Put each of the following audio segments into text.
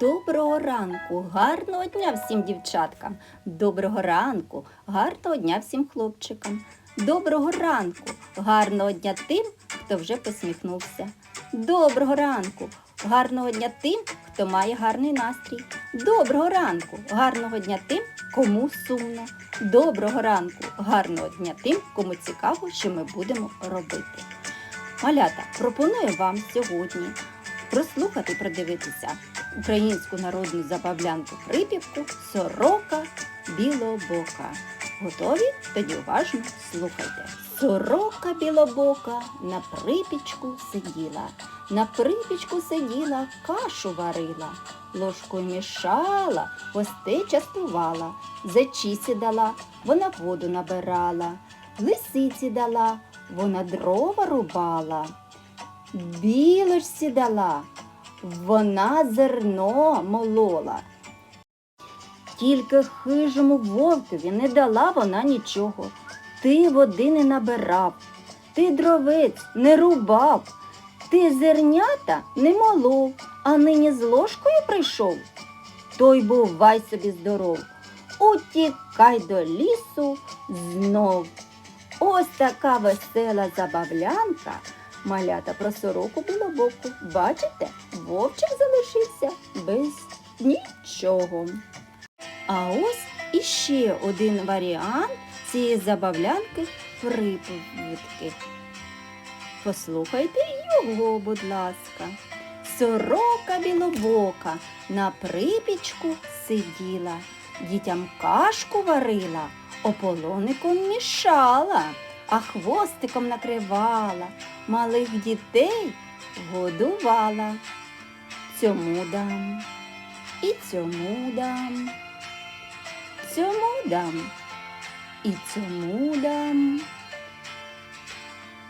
Доброго ранку, гарного дня всім дівчаткам. Доброго ранку, гарного дня всім хлопчикам. Доброго ранку, гарного дня тим, хто вже посміхнувся. Доброго ранку, гарного дня тим, хто має гарний настрій. Доброго ранку, гарного дня тим, кому сумно. Доброго ранку, гарного дня тим, кому цікаво, що ми будемо робити. Малята, пропоную вам сьогодні прослухати продивитися українську народну забавлянку припівку Сорока білобока. Готові? Тоді уважно слухайте. Сорока білобока на припічку сиділа, на припічку сиділа, кашу варила, ложкою мішала, гостей частувала, зачісі дала, вона воду набирала, лисиці дала, вона дрова рубала. Білочці дала, вона зерно молола. Тільки хижому вовкові не дала вона нічого. Ти води не набирав, ти дровець не рубав, ти зернята не молов, а нині з ложкою прийшов. Той бувай собі здоров, утікай до лісу знов. Ось така весела забавлянка. Малята про сороку білобоку. Бачите, вовчик залишився без нічого. А ось іще один варіант цієї забавлянки приповідки. Послухайте його, будь ласка. Сорока білобока на припічку сиділа, дітям кашку варила, ополоником мішала, а хвостиком накривала, малих дітей годувала. Цьому дам і цьому дам, цьому дам і цьому дам,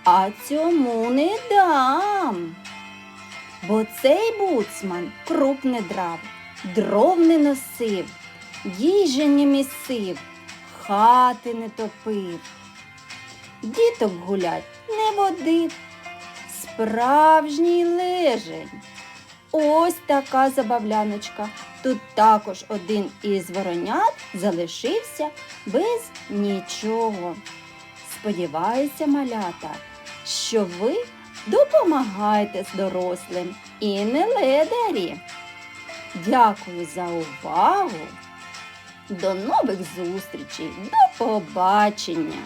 а цьому не дам. Бо цей буцман круп не драв, дров не носив, їжі не місив, хати не топив. Діток гулять не водив, справжній лежень. Ось така забавляночка. Тут також один із воронят залишився без нічого. Сподіваюся, малята, що ви допомагаєте з дорослим і не ледарі. Дякую за увагу. До нових зустрічей. До побачення!